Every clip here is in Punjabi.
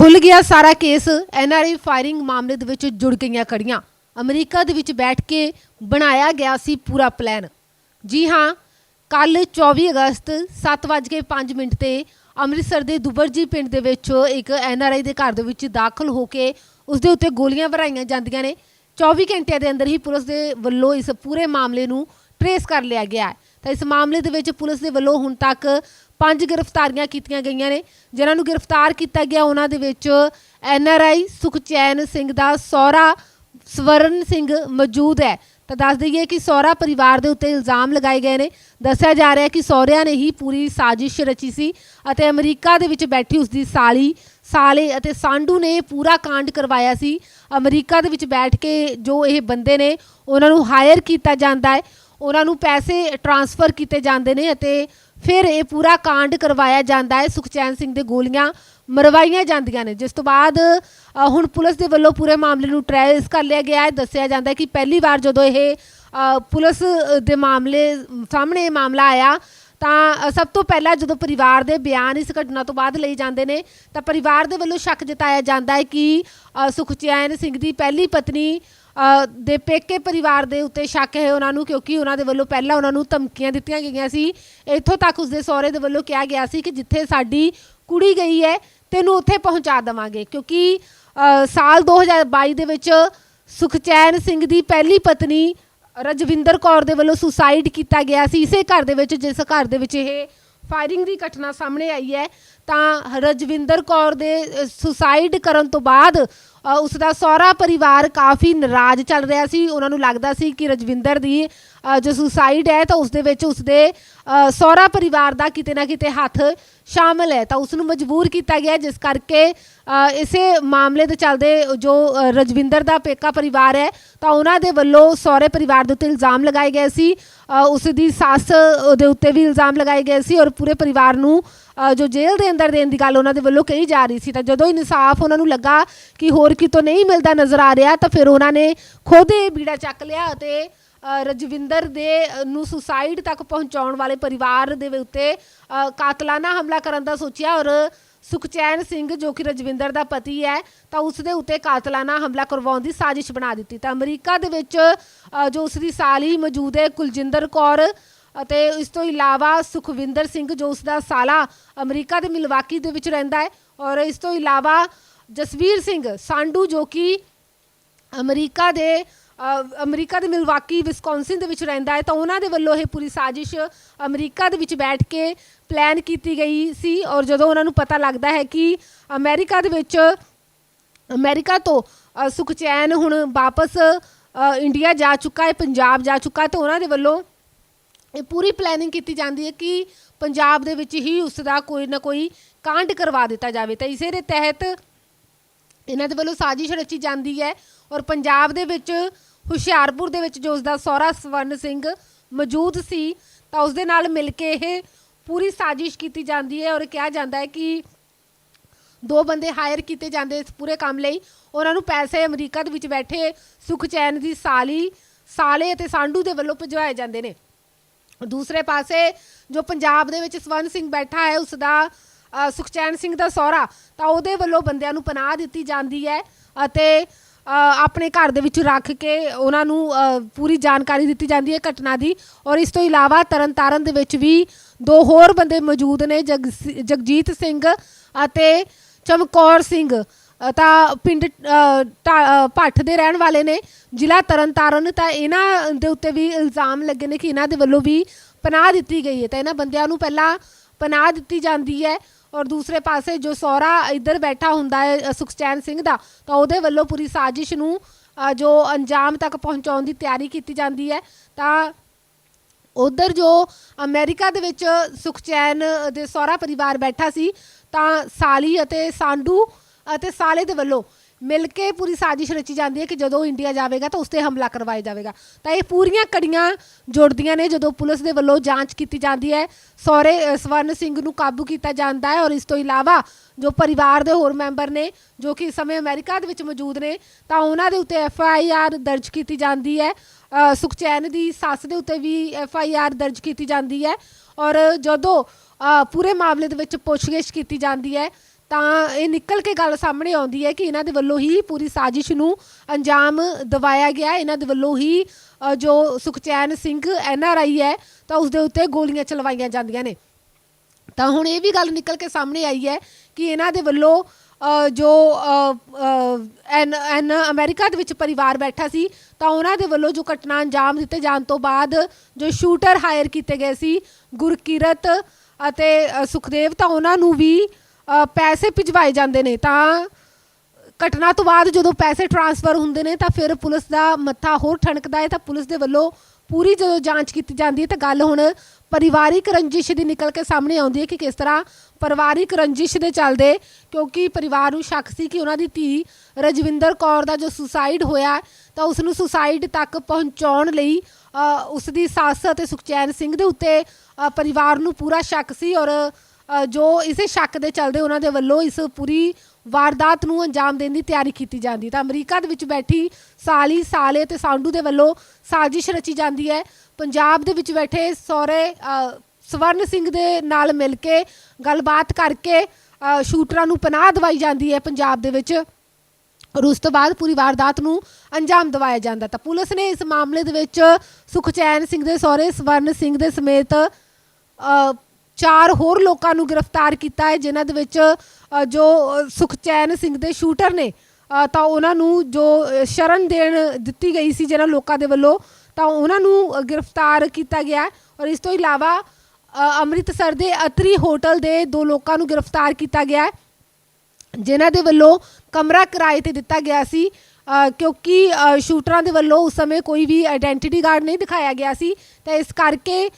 ਖੁੱਲ ਗਿਆ ਸਾਰਾ ਕੇਸ ਐਨਆਰਆਈ ਫਾਇਰਿੰਗ ਮਾਮਲੇ ਦੇ ਵਿੱਚ ਜੁੜ ਗਈਆਂ ਕੜੀਆਂ ਅਮਰੀਕਾ ਦੇ ਵਿੱਚ ਬੈਠ ਕੇ ਬਣਾਇਆ ਗਿਆ ਸੀ ਪੂਰਾ ਪਲਾਨ ਜੀ ਹਾਂ ਕੱਲ 24 ਅਗਸਤ 7:05 ਮਿੰਟ ਤੇ ਅੰਮ੍ਰਿਤਸਰ ਦੇ ਦੁਬਰਜੀ ਪਿੰਡ ਦੇ ਵਿੱਚ ਇੱਕ ਐਨਆਰਆਈ ਦੇ ਘਰ ਦੇ ਵਿੱਚ ਦਾਖਲ ਹੋ ਕੇ ਉਸ ਦੇ ਉੱਤੇ ਗੋਲੀਆਂ ਭਰਾਈਆਂ ਜਾਂਦੀਆਂ ਨੇ। 24 ਘੰਟਿਆਂ ਦੇ ਅੰਦਰ ਹੀ ਪੁਲਿਸ ਦੇ ਵੱਲੋਂ ਇਸ ਪੂਰੇ ਮਾਮਲੇ ਨੂੰ ਟਰੇਸ ਕਰ ਲਿਆ ਗਿਆ ਹੈ। ਤਾਂ ਇਸ ਮਾਮਲੇ ਦੇ ਵਿੱਚ ਪੁਲਿਸ ਦੇ ਵੱਲੋਂ ਹੁਣ ਤੱਕ ਪੰਜ ਗ੍ਰਿਫਤਾਰੀਆਂ ਕੀਤੀਆਂ ਗਈਆਂ ਨੇ, ਜਿਨ੍ਹਾਂ ਨੂੰ ਗ੍ਰਿਫਤਾਰ ਕੀਤਾ ਗਿਆ ਉਹਨਾਂ ਦੇ ਵਿੱਚ N R I Sukhchain Singh ਦਾ ਸਹੁਰਾ ਸਵਰਨ ਸਿੰਘ ਮੌਜੂਦ ਹੈ। ਤਾਂ ਦੱਸ ਦਈਏ ਕਿ ਸਹੁਰਾ ਪਰਿਵਾਰ ਦੇ ਉੱਤੇ ਇਲਜ਼ਾਮ ਲਗਾਏ ਗਏ ਨੇ। ਦੱਸਿਆ ਜਾ ਰਿਹਾ ਹੈ ਕਿ ਸਹੁਰਿਆਂ ਨੇ ਹੀ ਪੂਰੀ ਸਾਜ਼ਿਸ਼ ਰਚੀ ਸੀ ਅਤੇ ਅਮਰੀਕਾ ਦੇ ਵਿੱਚ ਬੈਠੀ ਉਸ ਦੀ ਸਾਲੀ ਸਾਲੇ ਅਤੇ ਸਾਂਡੂ ਨੇ ਪੂਰਾ ਕਾਂਡ ਕਰਵਾਇਆ ਸੀ। ਅਮਰੀਕਾ ਦੇ ਵਿੱਚ ਬੈਠ ਕੇ ਜੋ ਇਹ ਬੰਦੇ ਨੇ, ਉਹਨਾਂ ਨੂੰ ਹਾਇਰ ਕੀਤਾ ਜਾਂਦਾ ਹੈ। ਉਹਨਾਂ ਨੂੰ ਪੈਸੇ ਟਰਾਂਸਫਰ ਕੀਤੇ ਜਾਂਦੇ ਨੇ ਅਤੇ ਫਿਰ ਇਹ ਪੂਰਾ ਕਾਂਡ ਕਰਵਾਇਆ ਜਾਂਦਾ ਹੈ। ਸੁਖਚੈਨ ਸਿੰਘ ਦੇ ਗੋਲੀਆਂ ਮਰਵਾਈਆਂ ਜਾਂਦੀਆਂ ਨੇ। ਜਿਸ ਤੋਂ ਬਾਅਦ ਹੁਣ ਪੁਲਿਸ ਦੇ ਵੱਲੋਂ ਪੂਰੇ ਮਾਮਲੇ ਨੂੰ ਟ੍ਰੇਸ ਕਰ ਲਿਆ ਗਿਆ ਹੈ। ਦੱਸਿਆ ਜਾਂਦਾ ਹੈ ਕਿ ਪਹਿਲੀ ਵਾਰ ਜਦੋਂ ਇਹ ਪੁਲਿਸ ਦੇ ਮਾਮਲੇ ਸਾਹਮਣੇ ਇਹ ਮਾਮਲਾ ਆਇਆ ਤਾਂ ਸਭ ਤੋਂ ਪਹਿਲਾਂ ਜਦੋਂ ਪਰਿਵਾਰ ਦੇ ਬਿਆਨ ਇਸ ਘਟਨਾ ਤੋਂ ਬਾਅਦ ਲਈ ਜਾਂਦੇ ਨੇ ਤਾਂ ਪਰਿਵਾਰ ਦੇ ਵੱਲੋਂ ਸ਼ੱਕ ਜਤਾਇਆ ਜਾਂਦਾ ਹੈ ਕਿ ਸੁਖਚੈਨ ਸਿੰਘ ਦੀ ਪਹਿਲੀ ਪਤਨੀ ਦੇ ਪੇਕੇ ਪਰਿਵਾਰ ਦੇ ਉੱਤੇ ਸ਼ੱਕ ਹੈ ਉਹਨਾਂ ਨੂੰ ਕਿਉਂਕਿ ਉਹਨਾਂ ਦੇ ਵੱਲੋਂ ਪਹਿਲਾਂ ਉਹਨਾਂ ਨੂੰ ਧਮਕੀਆਂ ਦਿੱਤੀਆਂ ਗਈਆਂ ਸੀ। ਇੱਥੋਂ ਤੱਕ ਉਸਦੇ ਸਹੁਰੇ ਦੇ ਵੱਲੋਂ ਕਿਹਾ ਗਿਆ ਸੀ ਕਿ ਜਿੱਥੇ ਸਾਡੀ ਕੁੜੀ ਗਈ ਹੈ ਤੈਨੂੰ ਉੱਥੇ ਪਹੁੰਚਾ ਦੇਵਾਂਗੇ ਕਿਉਂਕਿ ਅ, ਸਾਲ 2022 ਦੇ ਵਿੱਚ ਸੁਖਚੈਨ ਸਿੰਘ ਦੀ ਪਹਿਲੀ ਪਤਨੀ ਰਜਵਿੰਦਰ ਕੌਰ ਦੇ ਵੱਲੋਂ ਸੁਸਾਈਡ ਕੀਤਾ ਗਿਆ ਸੀ। ਇਸੇ ਘਰ ਦੇ ਵਿੱਚ, ਜਿਸ ਘਰ ਦੇ ਵਿੱਚ ਇਹ ਫਾਇਰਿੰਗ ਦੀ ਘਟਨਾ ਸਾਹਮਣੇ ਆਈ ਹੈ। ਤਾਂ ਰਜਵਿੰਦਰ ਕੌਰ ਦੇ ਸੁਸਾਈਡ ਕਰਨ ਤੋਂ ਬਾਅਦ ਅ, ਉਸ ਦਾ ਸਹੁਰਾ ਪਰਿਵਾਰ ਕਾਫੀ ਨਾਰਾਜ਼ ਚੱਲ ਰਿਹਾ ਸੀ। ਉਹਨਾਂ ਨੂੰ ਲੱਗਦਾ ਸੀ ਕਿ ਰਜਵਿੰਦਰ ਦੀ ਜੋ ਸੁਸਾਈਡ ਹੈ ਤਾਂ ਉਸ ਦੇ ਵਿੱਚ ਉਸ ਦੇ ਸਹੁਰਾ ਪਰਿਵਾਰ ਦਾ ਕਿਤੇ ਨਾ ਕਿਤੇ ਹੱਥ ਸ਼ਾਮਲ ਹੈ। ਤਾਂ ਉਸ ਨੂੰ ਮਜਬੂਰ ਕੀਤਾ ਗਿਆ ਜਿਸ ਕਰਕੇ ਇਸੇ ਮਾਮਲੇ ਦੇ ਚੱਲਦੇ ਜੋ ਰਜਵਿੰਦਰ ਦਾ ਪੇਕਾ ਪਰਿਵਾਰ ਹੈ ਤਾਂ ਉਹਨਾਂ ਦੇ ਵੱਲੋਂ ਸਹੁਰੇ ਪਰਿਵਾਰ ਦੇ ਉੱਤੇ ਇਲਜ਼ਾਮ ਲਗਾਏ ਗਏ ਸੀ। ਅ, ਉਸ ਦੀ ਸੱਸ ਦੇ ਉੱਤੇ ਵੀ ਇਲਜ਼ਾਮ ਲਗਾਏ ਗਏ ਸੀ ਔਰ ਪੂਰੇ ਪਰਿਵਾਰ ਨੂੰ ਜੋ ਜੇਲ੍ਹ ਦੇ ਅੰਦਰ ਦੇਣ ਦੀ ਗੱਲ ਉਹਨਾਂ ਦੇ ਵੱਲੋਂ ਕਹੀ ਜਾ ਰਹੀ ਸੀ, ਤਾਂ ਜਦੋਂ ਇਨਸਾਫ ਉਹਨਾਂ ਨੂੰ ਲੱਗਾ ਕਿ ਹੋਰ ਕਿਤੋਂ ਨਹੀਂ ਮਿਲਦਾ ਨਜ਼ਰ ਆ ਰਿਹਾ, ਤਾਂ ਫਿਰ ਉਹਨਾਂ ਨੇ ਖੁਦ ਇਹ ਬੀੜਾ ਚੱਕ ਲਿਆ ਅਤੇ ਰਜਵਿੰਦਰ ਦੇ ਨੂੰ ਸੁਸਾਈਡ ਤੱਕ ਪਹੁੰਚਾਉਣ ਵਾਲੇ ਪਰਿਵਾਰ ਦੇ ਉੱਤੇ ਕਾਤਲਾਨਾ ਹਮਲਾ ਕਰਨ ਦਾ ਸੋਚਿਆ ਔਰ ਸੁਖਚੈਨ ਸਿੰਘ ਜੋ ਕਿ ਰਜਵਿੰਦਰ ਦਾ ਪਤੀ ਹੈ, ਤਾਂ ਉਸ ਦੇ ਉੱਤੇ ਕਾਤਲਾਨਾ ਹਮਲਾ ਕਰਵਾਉਣ ਦੀ ਸਾਜ਼ਿਸ਼ ਬਣਾ ਦਿੱਤੀ। ਤਾਂ ਅਮਰੀਕਾ ਦੇ ਵਿੱਚ ਜੋ ਉਸ ਦੀ ਸਾਲੀ ਮੌਜੂਦ ਹੈ ਕੁਲਜਿੰਦਰ ਕੌਰ ਅਤੇ ਇਸ ਤੋਂ ਇਲਾਵਾ ਸੁਖਵਿੰਦਰ ਸਿੰਘ ਜੋ ਉਸ ਦਾ ਸਾਲਾ ਅਮਰੀਕਾ ਦੇ ਮਿਲਵਾਕੀ ਦੇ ਵਿੱਚ ਰਹਿੰਦਾ ਹੈ ਔਰ ਇਸ ਤੋਂ ਇਲਾਵਾ ਜਸਵੀਰ ਸਿੰਘ ਸਾਂਡੂ ਜੋ ਕਿ ਅਮਰੀਕਾ ਦੇ ਅਮਰੀਕਾ ਦੇ ਮਿਲਵਾਕੀ ਵਿਸਕੌਨਸਿਨ ਦੇ ਵਿੱਚ ਰਹਿੰਦਾ ਹੈ ਤਾਂ ਉਹਨਾਂ ਦੇ ਵੱਲੋਂ ਇਹ ਪੂਰੀ ਸਾਜ਼ਿਸ਼ ਅਮਰੀਕਾ ਦੇ ਵਿੱਚ ਬੈਠ ਕੇ ਪਲਾਨ ਕੀਤੀ ਗਈ ਸੀ ਔਰ ਜਦੋਂ ਉਹਨਾਂ ਨੂੰ ਪਤਾ ਲੱਗਦਾ ਹੈ ਕਿ ਅਮਰੀਕਾ ਦੇ ਵਿੱਚ, ਅਮਰੀਕਾ ਤੋਂ ਸੁਖਚੈਨ ਹੁਣ ਵਾਪਸ ਇੰਡੀਆ ਜਾ ਚੁੱਕਾ ਹੈ, ਪੰਜਾਬ ਜਾ ਚੁੱਕਾ ਹੈ, ਤੇ ਉਹਨਾਂ ਦੇ ਵੱਲੋਂ ਇਹ ਪੂਰੀ ਪਲੈਨਿੰਗ ਕੀਤੀ ਜਾਂਦੀ ਹੈ ਕਿ ਪੰਜਾਬ ਦੇ ਵਿੱਚ ਹੀ ਉਸ ਦਾ ਕੋਈ ਨਾ ਕੋਈ ਕਾਂਡ ਕਰਵਾ ਦਿੱਤਾ ਜਾਵੇ। ਤਾਂ ਇਸੇ ਦੇ ਤਹਿਤ ਇਹਨਾਂ ਦੇ ਵੱਲੋਂ ਸਾਜ਼ਿਸ਼ ਰਚੀ ਜਾਂਦੀ ਹੈ ਔਰ ਪੰਜਾਬ ਦੇ ਵਿੱਚ ਹੁਸ਼ਿਆਰਪੁਰ ਦੇ ਵਿੱਚ ਜੋ ਉਸ ਦਾ ਸਹੁਰਾ ਸਵਰਨ ਸਿੰਘ ਮੌਜੂਦ ਸੀ, ਤਾਂ ਉਸ ਦੇ ਨਾਲ ਮਿਲ ਕੇ ਇਹ ਪੂਰੀ ਸਾਜ਼ਿਸ਼ ਕੀਤੀ ਜਾਂਦੀ ਹੈ ਔਰ ਕਿਹਾ ਜਾਂਦਾ ਹੈ ਕਿ ਦੋ ਬੰਦੇ ਹਾਇਰ ਕੀਤੇ ਜਾਂਦੇ ਇਸ ਪੂਰੇ ਕੰਮ ਲਈ। ਉਹਨਾਂ ਨੂੰ ਪੈਸੇ ਅਮਰੀਕਾ ਦੇ ਵਿੱਚ ਬੈਠੇ ਸੁਖਚੈਨ ਦੀ ਸਾਲੀ, ਸਾਲੇ ਅਤੇ ਸਾਂਡੂ ਦੇ ਵੱਲੋਂ ਭਜਵਾਏ ਜਾਂਦੇ ਨੇ। ਦੂਸਰੇ ਪਾਸੇ ਜੋ ਪੰਜਾਬ ਦੇ ਵਿੱਚ ਸਵਰਨ ਸਿੰਘ ਬੈਠਾ ਹੈ, ਉਸ ਦਾ ਸੁਖਚੈਨ ਸਿੰਘ ਦਾ ਸਹੁਰਾ, ਤਾਂ ਉਹਦੇ ਵੱਲੋਂ ਬੰਦਿਆਂ ਨੂੰ ਪਨਾਹ ਦਿੱਤੀ ਜਾਂਦੀ ਹੈ ਅਤੇ ਆਪਣੇ ਘਰ ਦੇ ਵਿੱਚ ਰੱਖ ਕੇ ਉਹਨਾਂ ਨੂੰ ਪੂਰੀ ਜਾਣਕਾਰੀ ਦਿੱਤੀ ਜਾਂਦੀ ਹੈ ਘਟਨਾ ਦੀ। ਔਰ ਇਸ ਤੋਂ ਇਲਾਵਾ ਤਰਨਤਾਰਨ ਦੇ ਵਿੱਚ ਵੀ ਦੋ ਹੋਰ ਬੰਦੇ ਮੌਜੂਦ ਨੇ, ਜਗ, ਜਗਜੀਤ ਸਿੰਘ ਅਤੇ ਚਮਕੌਰ ਸਿੰਘ। ਤਾਂ ਪਿੰਡ ਢਾ- ਭੱਠ ਦੇ ਰਹਿਣ ਵਾਲੇ ਨੇ, ਜ਼ਿਲ੍ਹਾ ਤਰਨਤਾਰਨ, ਤਾਂ ਇਹਨਾਂ ਦੇ ਉੱਤੇ ਵੀ ਇਲਜ਼ਾਮ ਲੱਗੇ ਨੇ ਕਿ ਇਹਨਾਂ ਦੇ ਵੱਲੋਂ ਵੀ ਪਨਾਹ ਦਿੱਤੀ ਗਈ ਹੈ। ਤਾਂ ਇਹਨਾਂ ਬੰਦਿਆਂ ਨੂੰ ਪਹਿਲਾਂ ਪਨਾਹ ਦਿੱਤੀ ਜਾਂਦੀ ਹੈ ਔਰ ਦੂਸਰੇ ਪਾਸੇ ਜੋ ਸਹੁਰਾ ਇੱਧਰ ਬੈਠਾ ਹੁੰਦਾ ਹੈ ਸੁਖਚੈਨ ਸਿੰਘ ਦਾ, ਤਾਂ ਉਹਦੇ ਵੱਲੋਂ ਪੂਰੀ ਸਾਜ਼ਿਸ਼ ਨੂੰ ਜੋ ਅੰਜਾਮ ਤੱਕ ਪਹੁੰਚਾਉਣ ਦੀ ਤਿਆਰੀ ਕੀਤੀ ਜਾਂਦੀ ਹੈ। ਤਾਂ ਉਧਰ ਜੋ ਅਮਰੀਕਾ ਦੇ ਵਿੱਚ ਸੁਖਚੈਨ ਦੇ ਸਹੁਰਾ ਪਰਿਵਾਰ ਬੈਠਾ ਸੀ, ਤਾਂ ਸਾਲੀ ਅਤੇ ਸਾਂਡੂ ਅਤੇ ਸਾਲੇ ਦੇ ਵੱਲੋਂ ਮਿਲ ਕੇ ਪੂਰੀ ਸਾਜ਼ਿਸ਼ ਰਚੀ ਜਾਂਦੀ ਹੈ ਕਿ ਜਦੋਂ ਇੰਡੀਆ ਜਾਵੇਗਾ ਤਾਂ ਉਸ ਤੇ ਹਮਲਾ ਕਰਵਾਇਆ ਜਾਵੇਗਾ। ਤਾਂ ਇਹ ਪੂਰੀਆਂ ਕੜੀਆਂ ਜੁੜਦੀਆਂ ਨੇ ਜਦੋਂ ਪੁਲਿਸ ਦੇ ਵੱਲੋਂ ਜਾਂਚ ਕੀਤੀ ਜਾਂਦੀ ਹੈ। ਸਹੁਰੇ ਸਵਰਨ ਸਿੰਘ ਨੂੰ ਕਾਬੂ ਕੀਤਾ ਜਾਂਦਾ ਹੈ ਔਰ ਇਸ ਤੋਂ ਇਲਾਵਾ ਜੋ ਪਰਿਵਾਰ ਦੇ ਹੋਰ ਮੈਂਬਰ ਨੇ, ਜੋ ਕਿ ਇਸ ਸਮੇਂ ਅਮਰੀਕਾ ਦੇ ਵਿੱਚ ਮੌਜੂਦ ਨੇ, ਤਾਂ ਉਹਨਾਂ ਦੇ ਉੱਤੇ ਐਫ ਆਈ ਆਰ ਦਰਜ ਕੀਤੀ ਜਾਂਦੀ ਹੈ। ਸੁਖਚੈਨ ਦੀ ਸੱਸ ਦੇ ਉੱਤੇ ਵੀ ਐਫ ਆਈ ਆਰ ਦਰਜ ਕੀਤੀ ਜਾਂਦੀ ਹੈ ਔਰ ਜਦੋਂ ਪੂਰੇ ਮਾਮਲੇ ਦੇ ਵਿੱਚ ਪੁੱਛਗਿੱਛ ਕੀਤੀ ਜਾਂਦੀ ਹੈ ਤਾਂ ਇਹ ਨਿਕਲ ਕੇ ਗੱਲ ਸਾਹਮਣੇ ਆਉਂਦੀ ਹੈ ਕਿ ਇਹਨਾਂ ਦੇ ਵੱਲੋਂ ਹੀ ਪੂਰੀ ਸਾਜ਼ਿਸ਼ ਨੂੰ ਅੰਜਾਮ ਦਿਵਾਇਆ ਗਿਆ। ਇਹਨਾਂ ਦੇ ਵੱਲੋਂ ਹੀ ਜੋ Sukhchain Singh N R I ਹੈ, ਤਾਂ ਉਸ ਦੇ ਉੱਤੇ ਗੋਲੀਆਂ ਚਲਵਾਈਆਂ ਜਾਂਦੀਆਂ ਨੇ। ਤਾਂ ਹੁਣ ਇਹ ਵੀ ਗੱਲ ਨਿਕਲ ਕੇ ਸਾਹਮਣੇ ਆਈ ਹੈ ਕਿ ਇਹਨਾਂ ਦੇ ਵੱਲੋਂ ਜੋ ਐਨ ਐਨ ਅਮਰੀਕਾ ਦੇ ਵਿੱਚ ਪਰਿਵਾਰ ਬੈਠਾ ਸੀ, ਤਾਂ ਉਹਨਾਂ ਦੇ ਵੱਲੋਂ ਜੋ ਘਟਨਾ ਅੰਜਾਮ ਦਿੱਤੇ ਜਾਣ ਤੋਂ ਬਾਅਦ ਜੋ ਸ਼ੂਟਰ ਹਾਇਰ ਕੀਤੇ ਗਏ ਸੀ, ਗੁਰਕੀਰਤ ਅਤੇ ਸੁਖਦੇਵ, ਤਾਂ ਉਹਨਾਂ ਨੂੰ ਵੀ ਪੈਸੇ ਭਿਜਵਾਏ ਜਾਂਦੇ ਨੇ ਤਾਂ ਘਟਨਾ ਤੋਂ ਬਾਅਦ ਜਦੋਂ ਪੈਸੇ ਟ੍ਰਾਂਸਫਰ ਹੁੰਦੇ ਨੇ ਤਾਂ ਫਿਰ ਪੁਲਿਸ ਦਾ ਮੱਥਾ ਹੋਰ ਠਣਕਦਾ ਹੈ ਤਾਂ ਪੁਲਿਸ ਦੇ ਵੱਲੋਂ ਪੂਰੀ ਜਦੋਂ ਜਾਂਚ ਕੀਤੀ ਜਾਂਦੀ ਹੈ ਤਾਂ ਗੱਲ ਹੁਣ ਪਰਿਵਾਰਿਕ ਰੰਜਿਸ਼ ਦੀ ਨਿਕਲ ਕੇ ਸਾਹਮਣੇ ਆਉਂਦੀ ਹੈ ਕਿ ਕਿਸ ਤਰ੍ਹਾਂ ਪਰਿਵਾਰਿਕ ਰੰਜਿਸ਼ ਦੇ ਚੱਲਦੇ ਕਿਉਂਕਿ ਪਰਿਵਾਰ ਨੂੰ ਸ਼ੱਕ ਸੀ ਕਿ ਉਹਨਾਂ ਦੀ ਧੀ ਰਜਵਿੰਦਰ ਕੌਰ ਦਾ ਜੋ ਸੁਸਾਈਡ ਹੋਇਆ ਤਾਂ ਉਸ ਨੂੰ ਸੁਸਾਈਡ ਤੱਕ ਪਹੁੰਚਾਉਣ ਲਈ ਅ, ਉਸ ਦੀ ਸੱਸ ਅਤੇ ਸੁਖਚੈਨ ਸਿੰਘ ਦੇ ਉੱਤੇ ਪਰਿਵਾਰ ਨੂੰ ਪੂਰਾ ਸ਼ੱਕ ਸੀ ਔਰ ਜੋ ਇਸੇ ਸ਼ੱਕ ਦੇ ਚੱਲਦੇ ਉਹਨਾਂ ਦੇ ਵੱਲੋਂ ਇਸ ਪੂਰੀ ਵਾਰਦਾਤ ਨੂੰ ਅੰਜਾਮ ਦੇਣ ਦੀ ਤਿਆਰੀ ਕੀਤੀ ਜਾਂਦੀ ਤਾਂ ਅਮਰੀਕਾ ਦੇ ਵਿੱਚ ਬੈਠੀ ਸਾਲੀ, ਸਾਲੇ ਤੇ ਸਾਂਡੂ ਦੇ ਵੱਲੋਂ ਸਾਜ਼ਿਸ਼ ਰਚੀ ਜਾਂਦੀ ਹੈ। ਪੰਜਾਬ ਦੇ ਵਿੱਚ ਬੈਠੇ ਸਹੁਰੇ ਸਵਰਨ ਸਿੰਘ ਦੇ ਨਾਲ ਮਿਲ ਕੇ ਗੱਲਬਾਤ ਕਰਕੇ ਸ਼ੂਟਰਾਂ ਨੂੰ ਪਨਾਹ ਦਵਾਈ ਜਾਂਦੀ ਹੈ ਪੰਜਾਬ ਦੇ ਵਿੱਚ। ਔਰ ਉਸ ਤੋਂ ਬਾਅਦ ਪੂਰੀ ਵਾਰਦਾਤ ਨੂੰ ਅੰਜਾਮ ਦਿਵਾਇਆ ਜਾਂਦਾ। ਤਾਂ ਪੁਲਿਸ ਨੇ ਇਸ ਮਾਮਲੇ ਦੇ ਵਿੱਚ ਸੁਖਚੈਨ ਸਿੰਘ ਦੇ ਸਹੁਰੇ, ਸਵਰਨ ਸਿੰਘ ਦੇ ਸਮੇਤ ਚਾਰ ਹੋਰ ਲੋਕਾਂ ਨੂੰ ਗ੍ਰਿਫਤਾਰ ਕੀਤਾ ਹੈ, ਜਿਨ੍ਹਾਂ ਦੇ ਵਿੱਚ ਜੋ ਸੁਖਚੈਨ ਸਿੰਘ ਦੇ ਸ਼ੂਟਰ ਨੇ ਤਾਂ ਉਹਨਾਂ ਨੂੰ ਜੋ ਸ਼ਰਨ ਦੇਣ ਦਿੱਤੀ ਗਈ ਸੀ ਜਿਹਨਾਂ ਲੋਕਾਂ ਦੇ ਵੱਲੋਂ, ਤਾਂ ਉਹਨਾਂ ਨੂੰ ਗ੍ਰਿਫਤਾਰ ਕੀਤਾ ਗਿਆ ਔਰ ਇਸ ਤੋਂ ਇਲਾਵਾ ਅੰਮ੍ਰਿਤਸਰ ਦੇ ਅਤਰੀ ਹੋਟਲ ਦੇ ਦੋ ਲੋਕਾਂ ਨੂੰ ਗ੍ਰਿਫਤਾਰ ਕੀਤਾ ਗਿਆ ਹੈ, ਜਿਨ੍ਹਾਂ ਦੇ ਵੱਲੋਂ ਕਮਰਾ ਕਿਰਾਏ ਤੇ ਦਿੱਤਾ ਗਿਆ ਸੀ ਕਿਉਂਕਿ ਸ਼ੂਟਰਾਂ ਦੇ ਵੱਲੋਂ ਉਸ ਸਮੇਂ ਕੋਈ ਵੀ ਆਇਡੈਂਟੀਟੀ ਕਾਰਡ ਨਹੀਂ ਦਿਖਾਇਆ ਗਿਆ ਸੀ। ਤਾਂ ਇਸ ਕਰਕੇ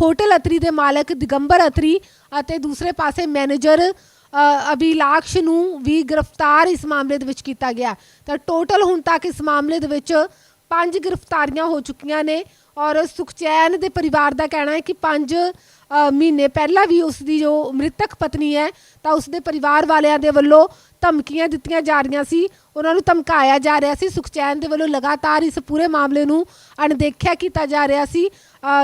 ਹੋਟਲ ਅਤਰੀ ਦੇ ਮਾਲਕ ਦਿਗੰਬਰ ਅਤਰੀ ਅਤੇ ਦੂਸਰੇ ਪਾਸੇ ਮੈਨੇਜਰ ਅ, ਅਭਿਲਾਕਸ਼ ਨੂੰ ਵੀ ਗ੍ਰਿਫਤਾਰ ਇਸ ਮਾਮਲੇ ਦੇ ਵਿੱਚ ਕੀਤਾ ਗਿਆ। ਤਾਂ ਟੋਟਲ ਹੁਣ ਤੱਕ ਇਸ ਮਾਮਲੇ ਦੇ ਵਿੱਚ ਪੰਜ ਗ੍ਰਿਫਤਾਰੀਆਂ ਹੋ ਚੁੱਕੀਆਂ ਨੇ। ਔਰ ਸੁਖਚੈਨ ਦੇ ਪਰਿਵਾਰ ਦਾ ਕਹਿਣਾ ਹੈ ਕਿ ਪੰਜ ਮਹੀਨੇ ਪਹਿਲਾਂ ਵੀ ਉਸ ਦੀ ਜੋ ਮ੍ਰਿਤਕ ਪਤਨੀ ਹੈ, ਤਾਂ ਉਸ ਦੇ ਪਰਿਵਾਰ ਵਾਲਿਆਂ ਦੇ ਵੱਲੋਂ ਧਮਕੀਆਂ ਦਿੱਤੀਆਂ ਜਾ ਰਹੀਆਂ ਸੀ। ਉਹਨਾਂ ਨੂੰ ਧਮਕਾਇਆ ਜਾ ਰਿਹਾ ਸੀ। ਸੁਖਚੈਨ ਦੇ ਵੱਲੋਂ ਲਗਾਤਾਰ ਇਸ ਪੂਰੇ ਮਾਮਲੇ ਨੂੰ ਅਣਦੇਖਿਆ ਕੀਤਾ ਜਾ ਰਿਹਾ ਸੀ।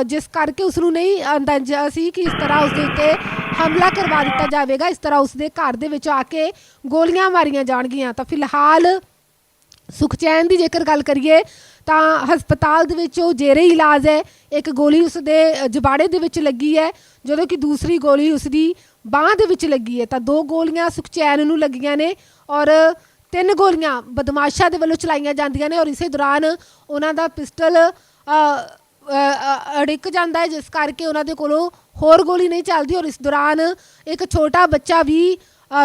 ਜਿਸ ਕਰਕੇ ਉਸ ਨੂੰ ਨਹੀਂ ਅੰਦਾਜ਼ਾ ਸੀ ਕਿ ਇਸ ਤਰ੍ਹਾਂ ਉਸ ਦੇ ਉੱਤੇ ਹਮਲਾ ਕਰਵਾ ਦਿੱਤਾ ਜਾਵੇਗਾ। ਇਸ ਤਰ੍ਹਾਂ ਉਸ ਦੇ ਘਰ ਦੇ ਵਿੱਚ ਆ ਕੇ ਗੋਲੀਆਂ ਮਾਰੀਆਂ ਜਾਣਗੀਆਂ। ਤਾਂ ਫਿਲਹਾਲ ਸੁਖਚੈਨ ਦੀ ਜੇਕਰ ਗੱਲ ਕਰੀਏ, ਤਾਂ ਹਸਪਤਾਲ ਦੇ ਵਿੱਚ ਉਹ ਜੇਰੇ ਇਲਾਜ ਹੈ। ਇੱਕ ਗੋਲੀ ਉਸ ਦੇ ਜਬਾੜੇ ਦੇ ਵਿੱਚ ਲੱਗੀ ਹੈ, ਜਦੋਂ ਕਿ ਦੂਸਰੀ ਗੋਲੀ ਉਸ ਦੀ ਬਾਹ ਦੇ ਵਿੱਚ ਲੱਗੀ ਹੈ। ਤਾਂ ਦੋ ਗੋਲੀਆਂ ਸੁਖਚੈਨ ਨੂੰ ਲੱਗੀਆਂ ਨੇ ਔਰ ਤਿੰਨ ਗੋਲੀਆਂ ਬਦਮਾਸ਼ਾਂ ਦੇ ਵੱਲੋਂ ਚਲਾਈਆਂ ਜਾਂਦੀਆਂ ਨੇ ਔਰ ਇਸੇ ਦੌਰਾਨ ਉਹਨਾਂ ਦਾ ਪਿਸਟਲ ਅੜਿੱਕ ਜਾਂਦਾ ਹੈ, ਜਿਸ ਕਰਕੇ ਉਹਨਾਂ ਦੇ ਕੋਲੋਂ ਹੋਰ ਗੋਲੀ ਨਹੀਂ ਚੱਲਦੀ ਔਰ ਇਸ ਦੌਰਾਨ ਇੱਕ ਛੋਟਾ ਬੱਚਾ ਵੀ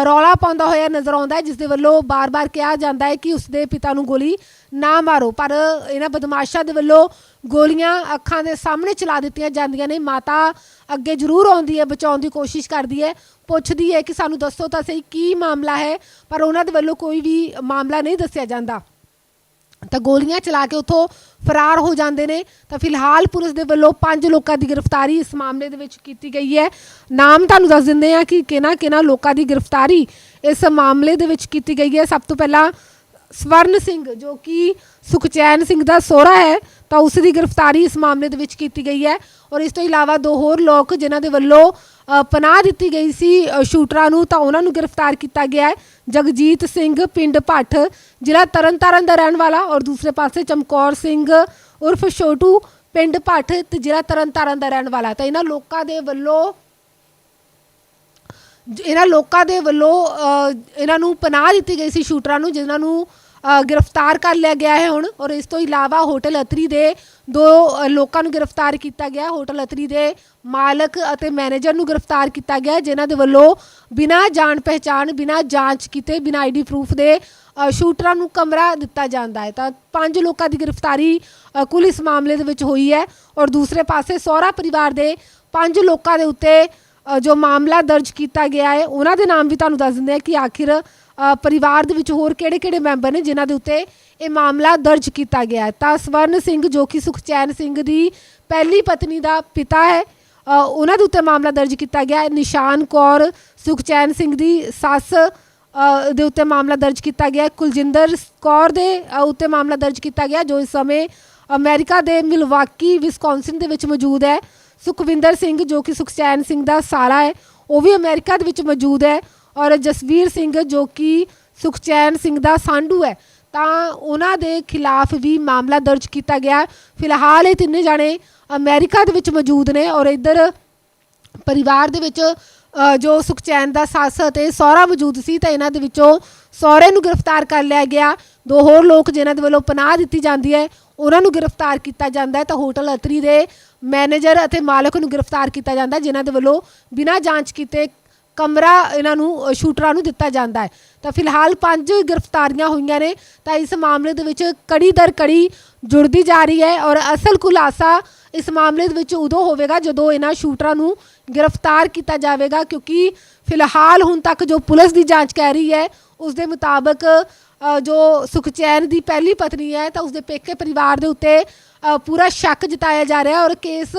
ਰੌਲਾ ਪਾਉਂਦਾ ਹੋਇਆ ਨਜ਼ਰ ਆਉਂਦਾ ਹੈ ਜਿਸ ਦੇ ਵੱਲੋਂ ਬਾਰ-ਬਾਰ ਕਿਹਾ ਜਾਂਦਾ ਹੈ ਕਿ ਉਸਦੇ ਪਿਤਾ ਨੂੰ ਗੋਲੀ ਨਾ ਮਾਰੋ। ਪਰ ਇਹਨਾਂ ਬਦਮਾਸ਼ਾਂ ਦੇ ਵੱਲੋਂ ਗੋਲੀਆਂ ਅੱਖਾਂ ਦੇ ਸਾਹਮਣੇ ਚਲਾ ਦਿੱਤੀਆਂ ਜਾਂਦੀਆਂ ਨੇ। ਮਾਤਾ ਅੱਗੇ ਜ਼ਰੂਰ ਆਉਂਦੀ ਹੈ, ਬਚਾਉਣ ਦੀ ਕੋਸ਼ਿਸ਼ ਕਰਦੀ ਹੈ। ਪੁੱਛਦੀ ਹੈ ਕਿ ਸਾਨੂੰ ਦੱਸੋ ਤਾਂ ਸਹੀ ਕੀ ਮਾਮਲਾ ਹੈ, ਪਰ ਉਹਨਾਂ ਦੇ ਵੱਲੋਂ ਕੋਈ ਵੀ ਮਾਮਲਾ ਨਹੀਂ ਦੱਸਿਆ ਜਾਂਦਾ। ਤਾਂ ਗੋਲੀਆਂ ਚਲਾ ਕੇ ਉੱਥੋਂ ਫਰਾਰ ਹੋ ਜਾਂਦੇ ਨੇ। ਤਾਂ ਫਿਲਹਾਲ ਪੁਲਿਸ ਦੇ ਵੱਲੋਂ ਪੰਜ ਲੋਕਾਂ ਦੀ ਗ੍ਰਿਫਤਾਰੀ ਇਸ ਮਾਮਲੇ ਦੇ ਵਿੱਚ ਕੀਤੀ ਗਈ ਹੈ। ਨਾਮ ਤੁਹਾਨੂੰ ਦੱਸ ਦਿੰਦੇ ਆ ਕਿ ਕਿਹਨਾਂ ਕਿਹਨਾਂ ਲੋਕਾਂ ਦੀ ਗ੍ਰਿਫਤਾਰੀ ਇਸ ਮਾਮਲੇ ਦੇ ਵਿੱਚ ਕੀਤੀ ਗਈ ਹੈ। ਸਭ ਤੋਂ ਪਹਿਲਾਂ ਸਵਰਨ ਸਿੰਘ, ਜੋ ਕਿ ਸੁਖਚੈਨ ਸਿੰਘ ਦਾ ਸਹੁਰਾ ਹੈ, ਤਾਂ ਉਸ ਦੀ ਗ੍ਰਿਫਤਾਰੀ ਇਸ ਮਾਮਲੇ ਦੇ ਵਿੱਚ ਕੀਤੀ ਗਈ ਹੈ। ਔਰ ਇਸ ਤੋਂ ਇਲਾਵਾ ਦੋ ਹੋਰ ਲੋਕ ਜਿਨ੍ਹਾਂ ਦੇ ਵੱਲੋਂ ਪਨਾਹ ਦਿੱਤੀ ਗਈ ਸੀ ਸ਼ੂਟਰਾਂ ਨੂੰ ਤਾਂ ਉਹਨਾਂ ਨੂੰ ਗ੍ਰਿਫਤਾਰ ਕੀਤਾ ਗਿਆ ਹੈ। ਜਗਜੀਤ ਸਿੰਘ ਪਿੰਡ ਭੱਠ ਜ਼ਿਲ੍ਹਾ ਤਰਨਤਾਰਨ ਦਾ ਰਹਿਣ ਵਾਲਾ ਔਰ ਦੂਸਰੇ ਪਾਸੇ ਚਮਕੌਰ ਸਿੰਘ ਉਰਫ ਛੋਟੂ ਪਿੰਡ ਭੱਠ ਤੇ ਜ਼ਿਲ੍ਹਾ ਤਰਨਤਾਰਨ ਦਾ ਰਹਿਣ ਵਾਲਾ। ਤਾਂ ਇਹਨਾਂ ਲੋਕਾਂ ਦੇ ਵੱਲੋਂ ਇਹਨਾਂ ਲੋਕਾਂ ਦੇ ਵੱਲੋਂ ਅ, ਇਹਨਾਂ ਨੂੰ ਪਨਾਹ ਦਿੱਤੀ ਗਈ ਸੀ ਸ਼ੂਟਰਾਂ ਨੂੰ ਜਿਨ੍ਹਾਂ ਨੂੰ ਗ੍ਰਿਫਤਾਰ ਕਰ ਲਿਆ ਗਿਆ ਹੈ ਹੁਣ ਔਰ ਇਸ ਤੋਂ ਇਲਾਵਾ ਹੋਟਲ ਅਤਰੀ ਦੇ ਦੋ ਲੋਕਾਂ ਨੂੰ ਗ੍ਰਿਫਤਾਰ ਕੀਤਾ ਗਿਆ। ਹੋਟਲ ਅਤਰੀ ਦੇ ਮਾਲਕ ਅਤੇ ਮੈਨੇਜਰ ਨੂੰ ਗ੍ਰਿਫਤਾਰ ਕੀਤਾ ਗਿਆ, ਜਿਨ੍ਹਾਂ ਦੇ ਵੱਲੋਂ ਬਿਨਾਂ ਜਾਣ ਪਹਿਚਾਣ, ਬਿਨਾਂ ਜਾਂਚ ਕੀਤੇ, ਬਿਨਾਂ ਆਈਡੀ ਪ੍ਰੂਫ ਦੇ ਸ਼ੂਟਰਾਂ ਨੂੰ ਕਮਰਾ ਦਿੱਤਾ ਜਾਂਦਾ ਹੈ। ਤਾਂ ਪੰਜ ਲੋਕਾਂ ਦੀ ਗ੍ਰਿਫਤਾਰੀ ਕੁੱਲ ਇਸ ਮਾਮਲੇ ਦੇ ਵਿੱਚ ਹੋਈ ਹੈ ਔਰ ਦੂਸਰੇ ਪਾਸੇ ਸਹੁਰਾ ਪਰਿਵਾਰ ਦੇ ਪੰਜ ਲੋਕਾਂ ਦੇ ਉੱਤੇ ਜੋ ਮਾਮਲਾ ਦਰਜ ਕੀਤਾ ਗਿਆ ਹੈ, ਉਹਨਾਂ ਦੇ ਨਾਮ ਵੀ ਤੁਹਾਨੂੰ ਦੱਸ ਦਿੰਦੇ ਆ ਕਿ ਆਖਿਰ ਪਰਿਵਾਰ ਦੇ ਵਿੱਚ ਹੋਰ ਕਿਹੜੇ-ਕਿਹੜੇ ਮੈਂਬਰ ਨੇ ਜਿਨ੍ਹਾਂ ਦੇ ਉੱਤੇ ਇਹ ਮਾਮਲਾ ਦਰਜ ਕੀਤਾ ਗਿਆ ਹੈ। ਤਾਂ ਸਵਰਨ ਸਿੰਘ ਜੋ ਕਿ ਸੁਖਚੈਨ ਸਿੰਘ ਦੀ ਪਹਿਲੀ ਪਤਨੀ ਦਾ ਪਿਤਾ ਹੈ ਉਹਨਾਂ ਦੇ ਉੱਤੇ ਮਾਮਲਾ ਦਰਜ ਕੀਤਾ ਗਿਆ ਹੈ। ਨਿਸ਼ਾਨ ਕੌਰ ਸੁਖਚੈਨ ਸਿੰਘ ਦੀ ਸੱਸ ਦੇ ਉੱਤੇ ਮਾਮਲਾ ਦਰਜ ਕੀਤਾ ਗਿਆ ਹੈ। ਕੁਲਜਿੰਦਰ ਕੌਰ ਦੇ ਉੱਤੇ ਮਾਮਲਾ ਦਰਜ ਕੀਤਾ ਗਿਆ ਜੋ ਇਸ ਸਮੇਂ ਅਮਰੀਕਾ ਦੇ ਮਿਲਵਾਕੀ ਵਿਸਕੌਨਸਿਨ ਦੇ ਵਿੱਚ ਮੌਜੂਦ ਹੈ। ਸੁਖਵਿੰਦਰ ਸਿੰਘ ਜੋ ਕਿ ਸੁਖਚੈਨ ਸਿੰਘ ਦਾ ਸਾਲਾ ਹੈ, ਉਹ ਵੀ ਅਮਰੀਕਾ ਦੇ ਵਿੱਚ ਮੌਜੂਦ ਹੈ ਔਰ ਜਸਵੀਰ ਸਿੰਘ ਜੋ ਕਿ ਸੁਖਚੈਨ ਸਿੰਘ ਦਾ ਸਾਂਢੂ ਹੈ। ਤਾਂ ਉਹਨਾਂ ਦੇ ਖਿਲਾਫ ਵੀ ਮਾਮਲਾ ਦਰਜ ਕੀਤਾ ਗਿਆ। ਫਿਲਹਾਲ ਇਹ ਤਿੰਨੇ ਜਾਣੇ ਅਮਰੀਕਾ ਦੇ ਵਿੱਚ ਮੌਜੂਦ ਨੇ ਔਰ ਇੱਧਰ ਪਰਿਵਾਰ ਦੇ ਵਿੱਚ ਜੋ ਸੁਖਚੈਨ ਦਾ ਸੱਸ ਅਤੇ ਸਹੁਰਾ ਮੌਜੂਦ ਸੀ, ਤਾਂ ਇਹਨਾਂ ਦੇ ਵਿੱਚੋਂ ਸਹੁਰੇ ਨੂੰ ਗ੍ਰਿਫਤਾਰ ਕਰ ਲਿਆ ਗਿਆ। ਦੋ ਹੋਰ ਲੋਕ ਜਿਨ੍ਹਾਂ ਦੇ ਵੱਲੋਂ ਪਨਾਹ ਦਿੱਤੀ ਜਾਂਦੀ ਹੈ ਉਹਨਾਂ ਨੂੰ ਗ੍ਰਿਫਤਾਰ ਕੀਤਾ ਜਾਂਦਾ ਹੈ। ਤਾਂ ਹੋਟਲ ਅਤਰੀ ਦੇ ਮੈਨੇਜਰ ਅਤੇ ਮਾਲਕ ਨੂੰ ਗ੍ਰਿਫਤਾਰ ਕੀਤਾ ਜਾਂਦਾ ਹੈ, ਜਿਨ੍ਹਾਂ ਦੇ ਵੱਲੋਂ ਬਿਨਾਂ ਜਾਂਚ ਕੀਤੇ ਕਮਰਾ ਇਹਨਾਂ ਨੂੰ ਸ਼ੂਟਰਾਂ ਨੂੰ ਦਿੱਤਾ ਜਾਂਦਾ ਹੈ। ਤਾਂ ਫਿਲਹਾਲ ਪੰਜ ਗ੍ਰਿਫਤਾਰੀਆਂ ਹੋਈਆਂ ਨੇ। ਤਾਂ ਇਸ ਮਾਮਲੇ ਦੇ ਵਿੱਚ ਕੜੀ ਦਰ ਕੜੀ ਜੁੜਦੀ ਜਾ ਰਹੀ ਹੈ ਔਰ ਅਸਲ ਖੁਲਾਸਾ ਇਸ ਮਾਮਲੇ ਦੇ ਵਿੱਚ ਉਦੋਂ ਹੋਵੇਗਾ ਜਦੋਂ ਇਹਨਾਂ ਸ਼ੂਟਰਾਂ ਨੂੰ ਗ੍ਰਿਫਤਾਰ ਕੀਤਾ ਜਾਵੇਗਾ ਕਿਉਂਕਿ ਫਿਲਹਾਲ ਹੁਣ ਤੱਕ ਜੋ ਪੁਲਿਸ ਦੀ ਜਾਂਚ ਕਹਿ ਰਹੀ ਹੈ ਉਸ ਦੇ ਮੁਤਾਬਕ ਜੋ ਸੁਖਚੈਨ ਦੀ ਪਹਿਲੀ ਪਤਨੀ ਹੈ, ਤਾਂ ਉਸਦੇ ਪੇਕੇ ਪਰਿਵਾਰ ਦੇ ਉੱਤੇ ਪੂਰਾ ਸ਼ੱਕ ਜਤਾਇਆ ਜਾ ਰਿਹਾ ਔਰ ਕੇਸ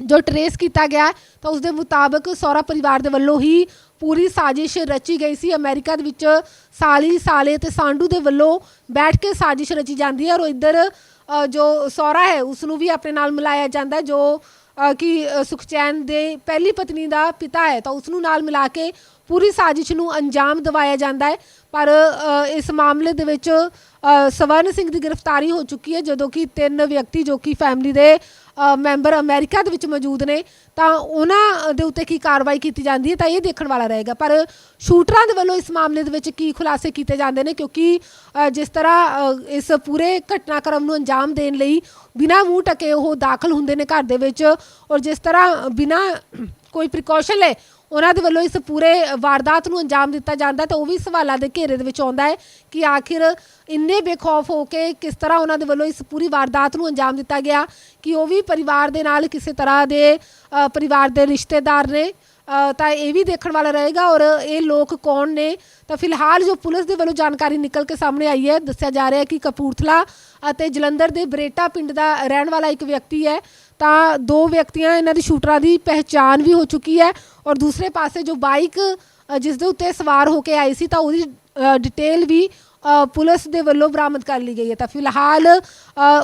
ਜੋ ਟਰੇਸ ਕੀਤਾ ਗਿਆ ਤਾਂ ਉਸ ਦੇ ਮੁਤਾਬਕ ਸਹੁਰਾ ਪਰਿਵਾਰ ਦੇ ਵੱਲੋਂ ਹੀ ਪੂਰੀ ਸਾਜ਼ਿਸ਼ ਰਚੀ ਗਈ ਸੀ। ਅਮਰੀਕਾ ਦੇ ਵਿੱਚ ਸਾਲੀ, ਸਾਲੇ ਤੇ ਸਾਂਡੂ ਦੇ ਵੱਲੋਂ ਬੈਠ ਕੇ ਸਾਜ਼ਿਸ਼ ਰਚੀ ਜਾਂਦੀ ਹੈ ਔਰ ਇੱਧਰ ਜੋ ਸਹੁਰਾ ਹੈ ਉਸ ਨੂੰ ਵੀ ਆਪਣੇ ਨਾਲ ਮਿਲਾਇਆ ਜਾਂਦਾ ਜੋ ਕਿ ਸੁਖਚੈਨ ਦੇ ਪਹਿਲੀ ਪਤਨੀ ਦਾ ਪਿਤਾ ਹੈ, ਤਾਂ ਉਸ ਨੂੰ ਨਾਲ ਮਿਲਾ ਕੇ ਪੂਰੀ ਸਾਜ਼ਿਸ਼ ਨੂੰ ਅੰਜਾਮ ਦਿਵਾਇਆ ਜਾਂਦਾ ਹੈ। ਪਰ ਇਸ ਮਾਮਲੇ ਦੇ ਵਿੱਚ ਸਵਰਨ ਸਿੰਘ ਦੀ ਗ੍ਰਿਫਤਾਰੀ ਹੋ ਚੁੱਕੀ ਹੈ, ਜਦੋਂ ਕਿ ਤਿੰਨ ਵਿਅਕਤੀ ਜੋ ਕਿ ਫੈਮਿਲੀ ਦੇ ਮੈਂਬਰ ਅਮਰੀਕਾ ਦੇ ਵਿੱਚ ਮੌਜੂਦ ਨੇ, ਤਾਂ ਉਹਨਾਂ ਦੇ ਉੱਤੇ ਕੀ ਕਾਰਵਾਈ ਕੀਤੀ ਜਾਂਦੀ ਹੈ, ਤਾਂ ਇਹ ਦੇਖਣ ਵਾਲਾ ਰਹੇਗਾ। ਪਰ, ਸ਼ੂਟਰਾਂ ਦੇ ਵੱਲੋਂ ਇਸ ਮਾਮਲੇ ਦੇ ਵਿੱਚ ਕੀ ਖੁਲਾਸੇ ਕੀਤੇ ਜਾਂਦੇ ਨੇ, ਕਿਉਂਕਿ ਜਿਸ ਤਰ੍ਹਾਂ ਇਸ ਪੂਰੇ ਘਟਨਾਕ੍ਰਮ ਨੂੰ ਅੰਜਾਮ ਦੇਣ ਲਈ ਬਿਨਾਂ ਮੂੰਹ ਟਕੇ ਉਹ ਦਾਖਲ ਹੁੰਦੇ ਨੇ ਘਰ ਦੇ ਵਿੱਚ, ਔਰ ਜਿਸ ਤਰ੍ਹਾਂ ਬਿਨਾਂ ਕੋਈ ਪ੍ਰੀਕਾਸ਼ਨ ਲੈ ਉਹਨਾਂ ਦੇ ਵੱਲੋਂ ਇਸ ਪੂਰੇ ਵਾਰਦਾਤ ਨੂੰ ਅੰਜਾਮ ਦਿੱਤਾ ਜਾਂਦਾ ਤਾਂ ਉਹ ਵੀ ਸਵਾਲਾਂ ਦੇ ਘੇਰੇ ਦੇ ਵਿੱਚ ਆਉਂਦਾ ਹੈ ਕਿ ਆਖਿਰ ਇੰਨੇ ਬੇਖੌਫ ਹੋ ਕੇ ਕਿਸ ਤਰ੍ਹਾਂ ਉਹਨਾਂ ਦੇ ਵੱਲੋਂ ਇਸ ਪੂਰੀ ਵਾਰਦਾਤ ਨੂੰ ਅੰਜਾਮ ਦਿੱਤਾ ਗਿਆ ਕਿ ਉਹ ਵੀ ਪਰਿਵਾਰ ਦੇ ਨਾਲ ਕਿਸੇ ਤਰ੍ਹਾਂ ਦੇ ਪਰਿਵਾਰ ਦੇ ਰਿਸ਼ਤੇਦਾਰ ਨੇ ਤਾਂ ਇਹ ਵੀ ਦੇਖਣ ਵਾਲਾ ਰਹੇਗਾ ਔਰ ਇਹ ਲੋਕ ਕੌਣ ਨੇ? ਤਾਂ ਫਿਲਹਾਲ ਜੋ ਪੁਲਿਸ ਦੇ ਵੱਲੋਂ ਜਾਣਕਾਰੀ ਨਿਕਲ ਕੇ ਸਾਹਮਣੇ ਆਈ ਹੈ, ਦੱਸਿਆ ਜਾ ਰਿਹਾ ਹੈ ਕਿ ਕਪੂਰਥਲਾ ਅਤੇ ਜਲੰਧਰ ਦੇ ਬਰੇਟਾ ਪਿੰਡ ਦਾ ਰਹਿਣ ਵਾਲਾ ਇੱਕ ਵਿਅਕਤੀ ਹੈ ਤਾਂ ਦੋ ਵਿਅਕਤੀਆਂ ਇਹਨਾਂ ਦੀ ਸ਼ੂਟਰਾਂ ਦੀ ਪਹਿਚਾਣ ਵੀ ਹੋ ਚੁੱਕੀ ਹੈ ਔਰ ਦੂਸਰੇ ਪਾਸੇ ਜੋ ਬਾਈਕ ਜਿਸ ਦੇ ਉੱਤੇ ਸਵਾਰ ਹੋ ਕੇ ਆਈ ਸੀ ਤਾਂ ਉਹਦੀ ਡਿਟੇਲ ਵੀ ਪੁਲਿਸ ਦੇ ਵੱਲੋਂ ਬਰਾਮਦ ਕਰ ਲਈ ਗਈ ਹੈ। ਤਾਂ ਫਿਲਹਾਲ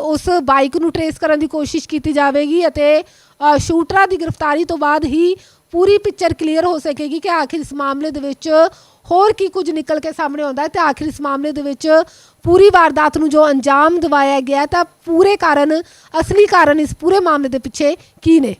ਉਸ ਬਾਈਕ ਨੂੰ ਟਰੇਸ ਕਰਨ ਦੀ ਕੋਸ਼ਿਸ਼ ਕੀਤੀ ਜਾਵੇਗੀ ਅਤੇ ਸ਼ੂਟਰਾਂ ਦੀ ਗ੍ਰਿਫਤਾਰੀ ਤੋਂ ਬਾਅਦ ਹੀ ਪੂਰੀ ਪਿਕਚਰ ਕਲੀਅਰ ਹੋ ਸਕੇਗੀ ਕਿ ਆਖਿਰ ਇਸ ਮਾਮਲੇ ਦੇ ਵਿੱਚ ਹੋਰ ਕੀ ਕੁਝ ਨਿਕਲ ਕੇ ਸਾਹਮਣੇ ਆਉਂਦਾ ਹੈ ਤੇ ਆਖਿਰ ਇਸ ਮਾਮਲੇ ਦੇ ਵਿੱਚ ਪੂਰੀ ਵਾਰਦਾਤ ਨੂੰ ਜੋ ਅੰਜਾਮ ਦਿਵਾਇਆ ਗਿਆ ਤਾਂ ਪੂਰੇ ਕਾਰਨ, ਅਸਲੀ ਕਾਰਨ ਇਸ ਪੂਰੇ ਮਾਮਲੇ ਦੇ ਪਿੱਛੇ ਕੀ ਨੇ?